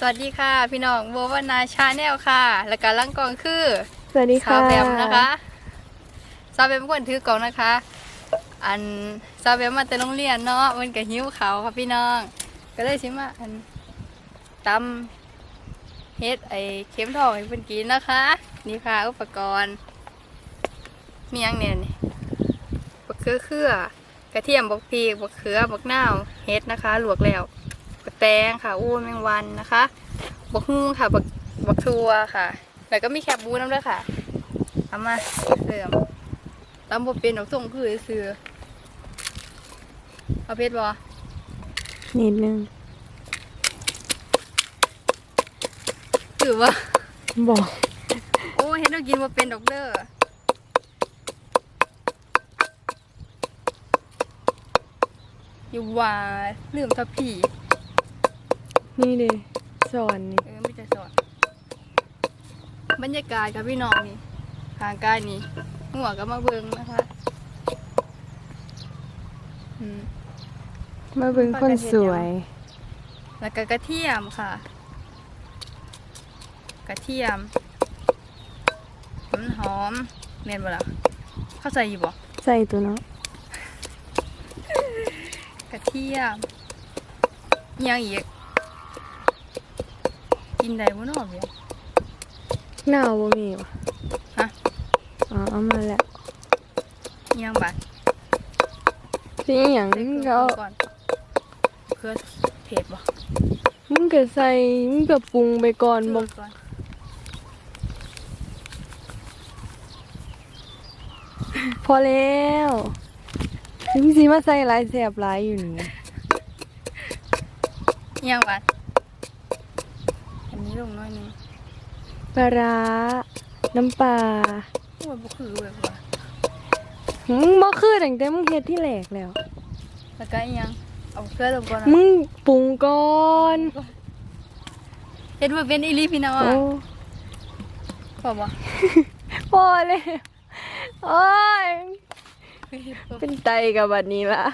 สวัสดีค่ะ พี่น้องโบวนาชาแนลค่ะ และการลังกองคือสวัสดีสาค่ะวแบมนะคะสาวแบมเป็นคนถือกล่องนะคะ อันสาวแบมมาแต่โรงเรียนเนาะมันก็หิวเขาวค่ะพี่น้อง ก็เลยชิมาอันตำเฮ็ดไอเข็มทองให้เพิ่นกินนะคะ นี่ค่ะอุปกรณ์ มีหยังเนี่ยนี่บักเขือเขือกระเทียมบักพริกบักเขือบักนาวเฮ็ดนะคะลวกแล้วบัก แตงค่ะ อู้แมงวันนะคะบักฮุ้งค่ะบักบักทัวค่ะ แล้วก็มีแคบหมูน้ำด้วยค่ะเอามาเริ่มตำบเป็นดอกส่งคือซื้อเอาเพชรบอนิดนึงถือว่าบอกโอ้เห็นเรากินว่าเป็นดอกเด้ออยู่ว่าลืมทับผี นี่เลยสอนนี่เออไม่จะสอนบรรยากาศกับพี่น้องนี่ทางกายนี่หัวก็มาเบิงนะคะอืมมาเป็นคนสวย แล้วก็กระเทียมค่ะ กระเทียมมันหอมเมียนบ่ล่ะเข้าใจอยู่บ่ใส่ตัวเนาะกระเทียมอิหยังอีก กินได้บ่เนอเบียหนาวบ่มีวะฮะอ๋อเอามาแล้วอิหยังบัดที่อหย่างใส่มึเคงรื่ก็องปรุงเอาก่อนเครือเทศบ่มึงก็ใส่มึงก็ปรุงไปก่อนเคบรื่ออกงก่อนพอแล้วมึงสิมาใส่หลายแสบหลายอยู่นี่อิหยังบัดอันนี้ลงหน้อยหนึง ปลาร้า น้ำปลาโอ้ยบ่คือแบบว่ามึงบ่คือตั้งแต่มึงเฮ็ดที่แหลกแล้ว แล้วก็อิหยังเอาเครือลงก่อนนะมึงปรุงก่อนเฮ็ดว่าเป็นอีหลีพี่น้องโอ้พอบ่พอแล้วโอ้ยเฮ็ดบ่เป็นไตกับบัดนี้ละ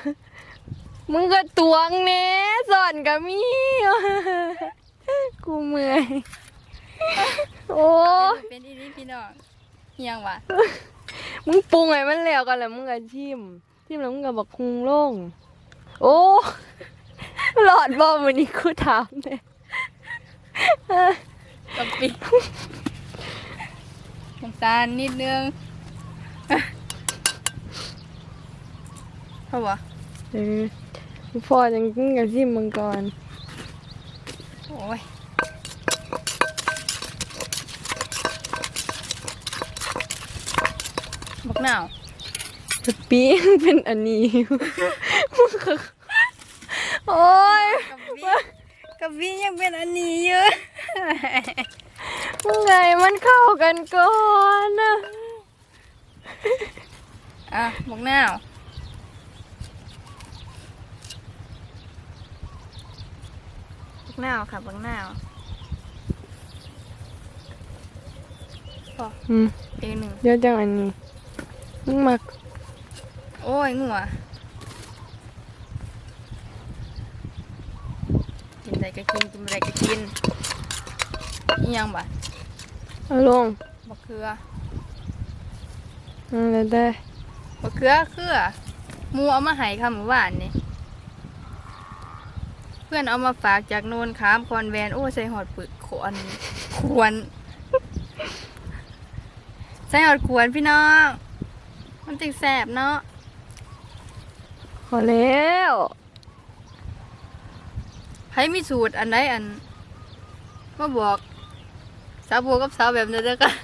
มึงก็ตวงเน่สอนกับมีกูเมื่อย โอ้เฮ็ดว่าเป็นอีหลีพี่น้องอิหยังวะมึงปรุงไงมันแล้วกันแล้วมึงก็ชิมชิมแล้วมึงก็บอกคุงลงโอ้หลอดบอวันนี้กูถามเนี่ยกะปิน้ำตาลนิดนึงพอบ่เออพอจังกินกับชิมมังกรโอ้ย บักหนาวสปีเป็นอันนี้มึงก็โอ้ยกะปิยังเป็นอันนี้อยู่มึงไงมันเข้ากันก่อนนะอะบักหนาวบักหนาวค่ะบักหนาวพออืมอีกหนึ่งเดี๋ยวจังอันนี้ มึงมัก โอ้ยงัวกินได้ก็กินกินไม่ได้ก็กินอีหยังบ่เอาลงบักเขืออืมแล้วได้บักเขือเขือหมูเอามาให้ค่ะเมื่อวานนี่เพื่อนเอามาฝากจากโนนขามคอนแวนโอ้ใส่หอดปึกขวนควรใส่หอดขวนพี่น้อง มันจึงแสบเนาะพอแล้วใครมีสูตรอันใดอันมาบอก สาวบัวกับสาวแบบนี้เด้อกัน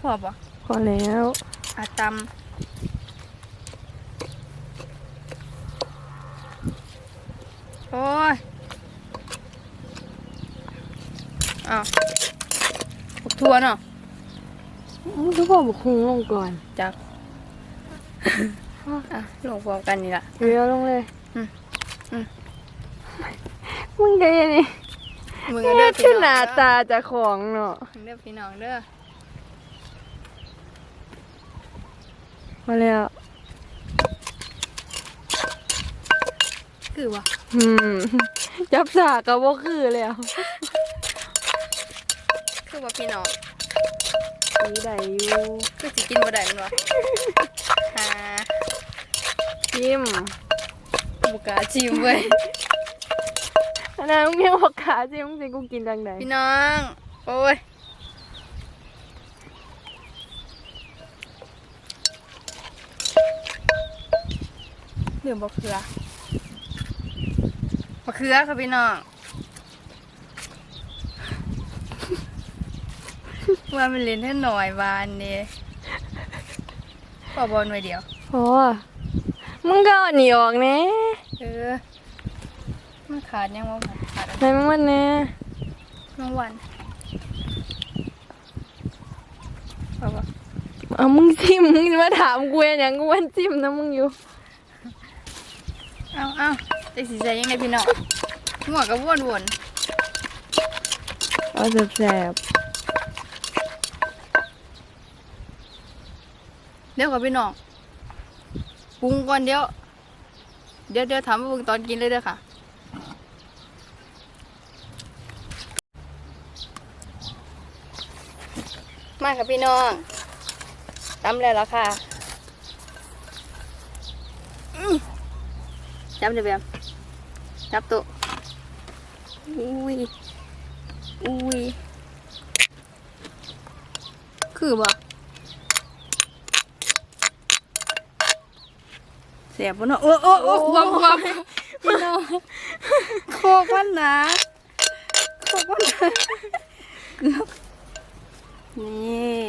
พอปะพอแล้วอาตำโอ้ยอ้าวบักทัวเนาะ มึงก็บอกบอกคุงลงก่อนจักอะลงพร้อมกันนี่ล่ะเดี๋ยวลงเลยอืมอืมมึงก็ยังนี่มึงเนี่เด้ยอพี่ชื่อน้องหน้าเด้อตาเจะของเนาะมึงเด้อพี่น้องเด้อพอแล้วคือวะอืมจับสากกับว่าคือแล้วคือว่าพี่น้อง สีใดอยู่คือสิกินบ่ได้แมันวะหาชิมบุกล้าชิมเว้ยอันนั้นมึงยังบอกขาชิมสิกูกินดังใดพี่น้อง โอ้ยเดือมบะเขือมะเขือค่ะพี่น้อง ว่ามันเล่นให้หน่อยวานนี่พอบอลหน่อยเดียว โอ้มึงก็เอาอันนี้ออกแน่เออมันขาดยังวะมันขาดอะไรให้มึงมันแน่น้องวันเอาปะเอามึงชิมมึงจะมาถามกูอย่างกูวันชิมนะมึงอยู่เอาเอาแต่สีใจยังไงพี่น้องหัวกับวนวนเอาแสบ เดี๋ยวกับพี่น้องปรุงก่อนเดี๋ยว เดี๋ยวเดี๋ยวถามว่าปรุงตอนกินเลยเด้อค่ะ มาค่ะพี่น้องตำแล้วล่ะค่ะจับเลยแบบจับตัวอุ้ยอุ้ยคือบ่ เสียบบ่เนาะโอ้โอ้โอ้ควบควบพี่น้องโคกมันหนาโคกมันหนาเกือบนี่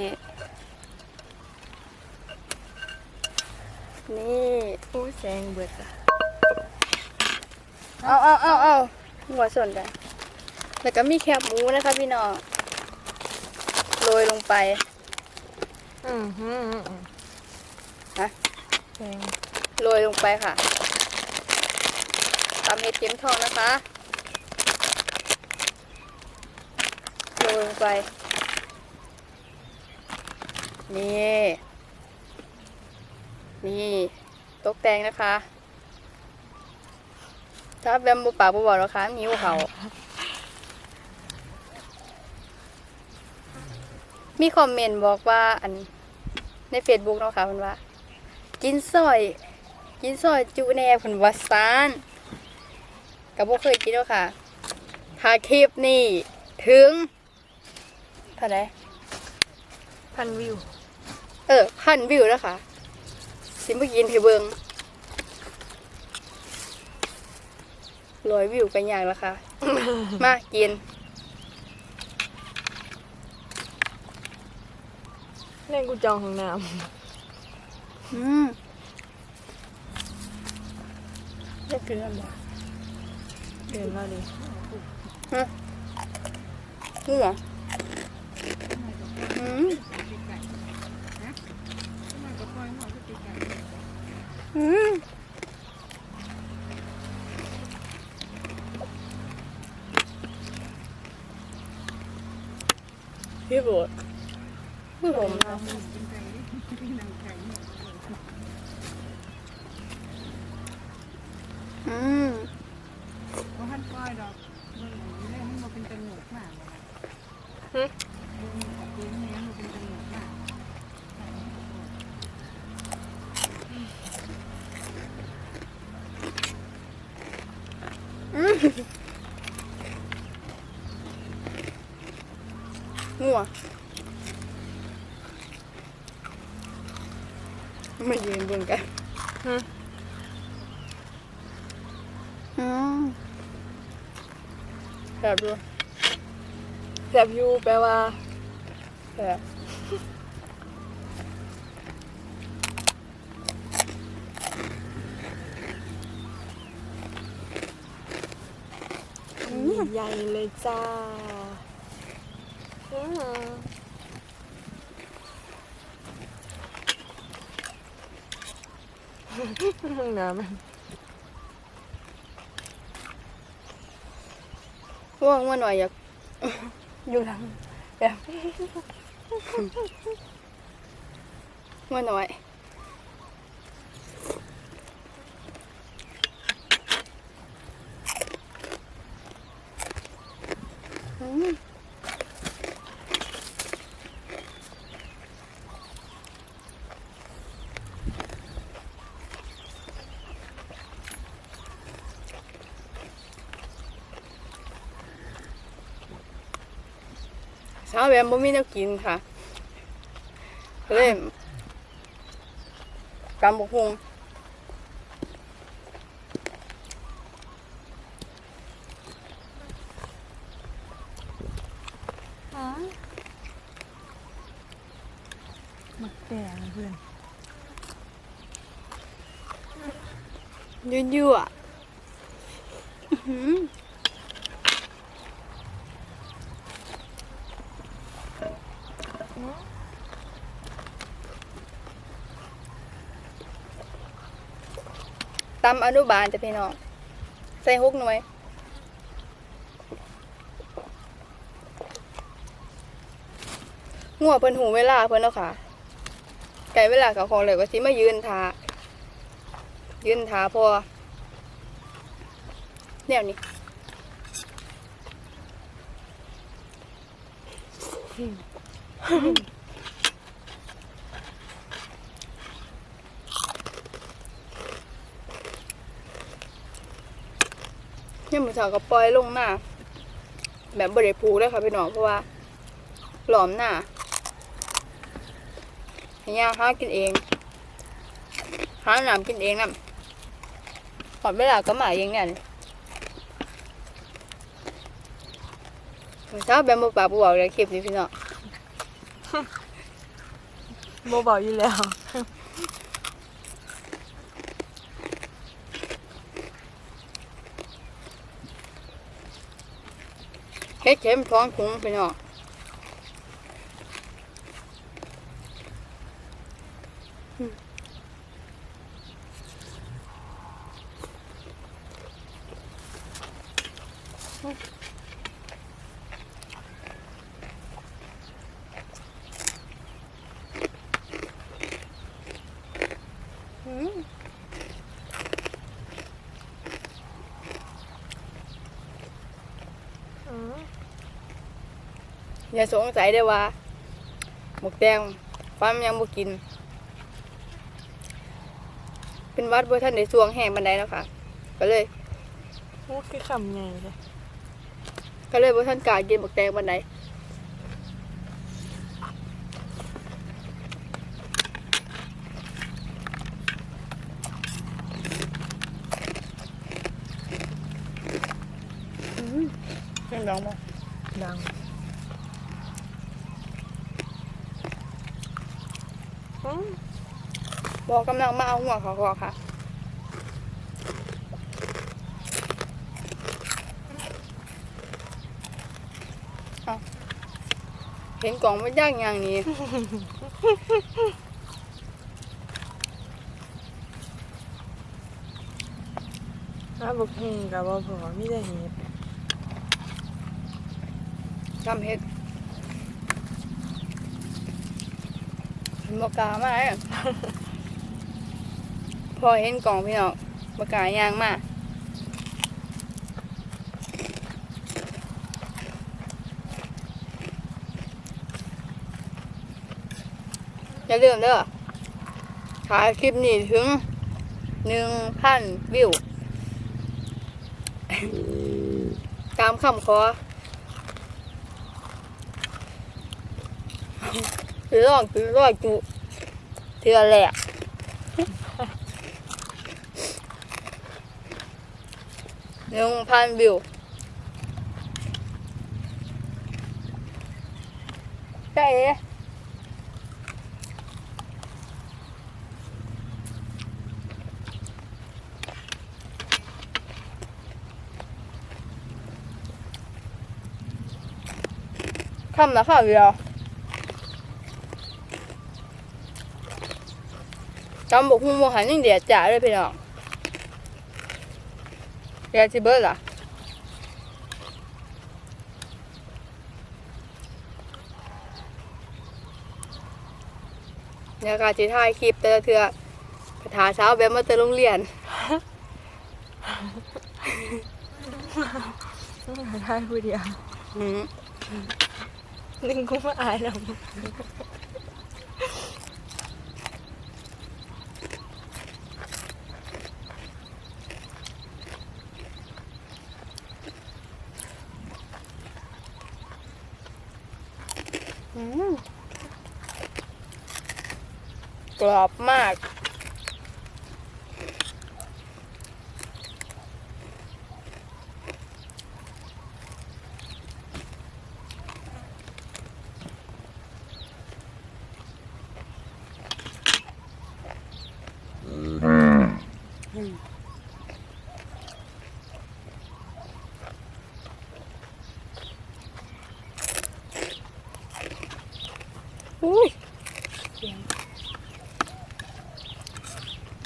นี่โอ้ยแสงเบิดอะเอาเอาเอาเอาหัวส่วนกันแล้วก็มีแคบหมูนะคะพี่น้องโรยลงไปๆอืมอืมอืมฮะแพง โรยลงไปค่ะตามเห็ดเข็มทองนะคะโรยลงไป นี่ นี่ตกแต่งนะคะ ถ้าแบมบูปากบูบอกนะคะมีหัวเขา มีคอมเมนต์บอกว่าอันในเฟซบุ๊กเนาะค่ะเพิ่นว่า กินซอย กินซอยจุแหน่เพิ่นว่าซานก็บ่เคยกินแล้วค่ะถ้าคลิปนี้ถึงเท่าไหร่พันวิว เออ พันวิวแล้วค่ะ สิมากินให้เบิงร้อยวิวกันอย่างแล้วค่ะ มากินเล่นกูจองของน้อืม จะกินอะไรำเดินมาดินี่เหรออืมอืมพี่บดพี่ผมนะ งัวไม่ยืนบนกันฮะอืมแบบดูแสบอยูแปลว่าแบบใหญ่เลยจ้า อื้อหือห้องน้ำมัน ว่างว่าหน่อยอยาก อยู่หลังแบบว่าหน่อย อ ช้าแวมบ่มีแนวกินค่ะก็เลยกำบกฮุงหมักแดงเพื่อนยั่วยั่วอื้อหือ ตำอนุบาลจะพี่น้อง ใส่หกหน่วย งัวเพิ่นหูเวลาเพิ่นแล้วค่ะ ไก่เวลากับของเหลวก็สิมายืนทายืนทาพอแนวนี้ เนี่ยมือสาวก็ปล่อยลงหน้าแบบบริผูเลยค่ะพี่น้องเพราะว่าหลอมหน้าให้ย่างหากินเองหาน้ำกินเองน้ำหอดเวลาก็มาเองเนี่ยมื้อเช้าแบมบปากบบอกเลยคลิปนี้พี่น้องโมบอกอยู่แล้ว เฮ็ดเข็มท้องถุงพี่น้อง อย่าสงสัยได้ว่าหมกแดงฟันยังบ่กิน เป็นหวัดบ่ท่านได้สวงแห้งบันไดแล้วค่ะ ก็เลยโอ้คือคำไงเลยก็เลยบ่ท่านกล้ากินหมกแดงบันไดเสียงดังบ่ดังอืม บอกกำลังมาเอาหัวเขาคอค่ะเอาเห็นกล่องไม่ย่างอย่างนี้ถ้าบอกเฮงกับว่าพอมีแต่เห็ดทำเห็ดบอกกล้ามาเลย พอเห็นกล่องพี่น้องบกาย่างมาอย่าลืมเด้อถ่ายคลิปนี้ถึงหนึ่งพันวิว ตามคำขอถือลองถือร้อยจุเทือแหลก หนึ่งพันวิวใช่คำละค่ะเดียวจำบอกหุ่มหันยังเดียดจ่าเลยพี่น้อง ยดสิเบิร์ดล่ะเนี่ยการจีถ่ายคลิปแต่ละเทือคาถาเช้าแบบมาเจอโรงเรียนไม่ได้ผู้เดียวอืมนึงกูมาอายแล้ว กรอบมาก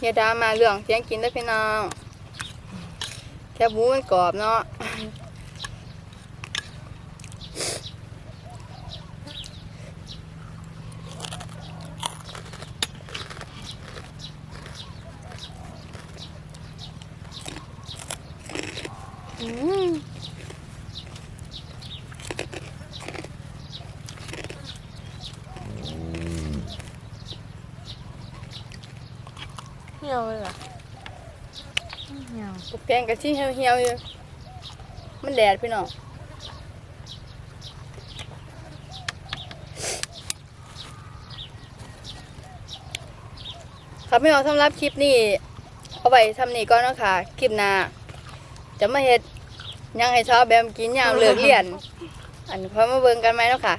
อย่าดามาเรื่องเสียงกินได้พี่น้องแค่บูมันกรอบเนาะ อืม เหี่ยวเลยเหรอเหี่ยว ตกแกงกะทิเหี่ยวๆอยู่มันแดดพี่น้องครับพี่น้องสำหรับคลิปนี้ เอาไว้ทำนี่ก่อนเนาะคะคลิปหน้าจะมาเฮ็ดหยังให้ชาวแบมกินยามเลิกเรียน อันพอมาเบิ่งกันไหมเนาะค่ะ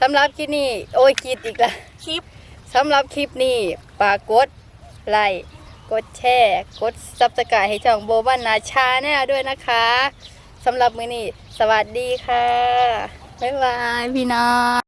สำหรับคลิปนี้ โอ้ยคิดอีกละคลิปสำหรับคลิปนี้ฝากกดไลค์ กดแชร์ กดซับสไครต์ให้ช่องโบวันนาชาแน่ด้วยนะคะสำหรับมื้อนี้ สวัสดีค่ะ บ๊ายบาย พี่น้อง